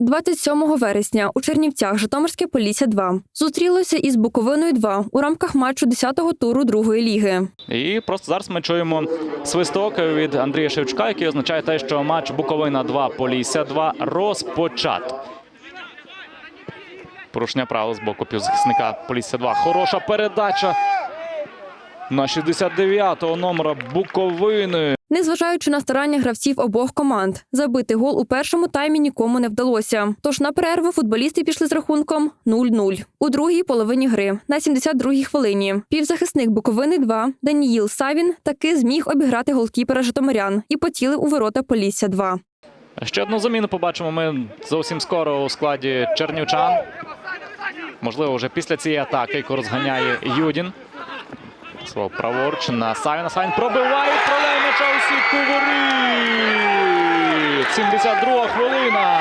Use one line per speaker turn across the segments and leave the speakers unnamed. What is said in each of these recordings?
27 вересня у Чернівцях Житомирське Полісся 2 зустрілося із Буковиною 2 у рамках матчу 10-го туру другої ліги.
І просто зараз ми чуємо свисток від Андрія Шевчука, який означає те, що матч Буковина 2 Полісся 2 розпочато. Порушення правил з боку півзахисника Полісся 2. Хороша передача на 69-го номера Буковини.
Незважаючи на старання гравців обох команд, забити гол у першому таймі нікому не вдалося. Тож на перерву футболісти пішли з рахунком 0-0. У другій половині гри на 72-й хвилині півзахисник Буковини 2 Даніїл Савін таки зміг обіграти голкіпера Житомирян і потіли у ворота Полісся 2
Ще одну заміну побачимо ми зовсім скоро у складі чернівчан. Можливо, вже після цієї атаки, яку розганяє Юдін. Свого праворуч на Савіна. Савін пробиває пролей м'яча у сітку воріт. 72 хвилина.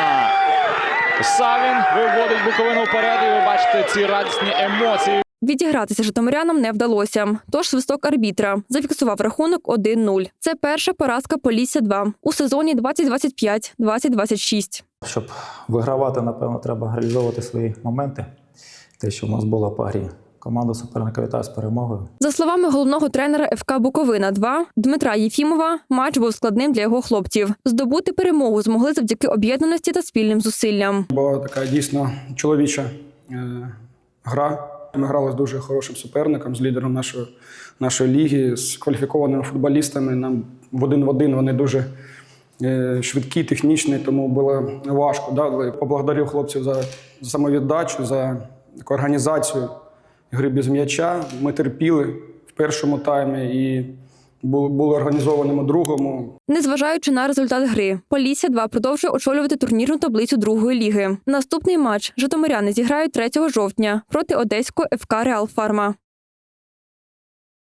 Савін виводить Буковину вперед. І ви бачите ці радісні емоції.
Відігратися житомирянам не вдалося. Тож свисток арбітра зафіксував рахунок 1-0. Це перша поразка Полісся 2 у сезоні 2025-2026.
Щоб вигравати, напевно, треба реалізовувати свої моменти. Те, що в нас було по грі. Команду суперника вітаю з перемогою.
За словами головного тренера ФК Буковина 2 Дмитра Єфімова, матч був складним для його хлопців. Здобути перемогу змогли завдяки об'єднаності та спільним зусиллям.
Була така дійсно чоловіча е, гра. Ми грали з дуже хорошим суперником, з лідером нашої, нашої ліги, з кваліфікованими футболістами. Нам в один в один вони дуже е, швидкі, технічні, тому було важко. Да? Але Поблагодарив хлопців за самовіддачу, за таку організацію гри без м'яча. Ми терпіли в першому таймі і були, організованими другому.
Незважаючи на результат гри, Полісся 2 продовжує очолювати турнірну таблицю другої ліги. Наступний матч житомиряни зіграють 3 жовтня проти одеського ФК Реал Фарма.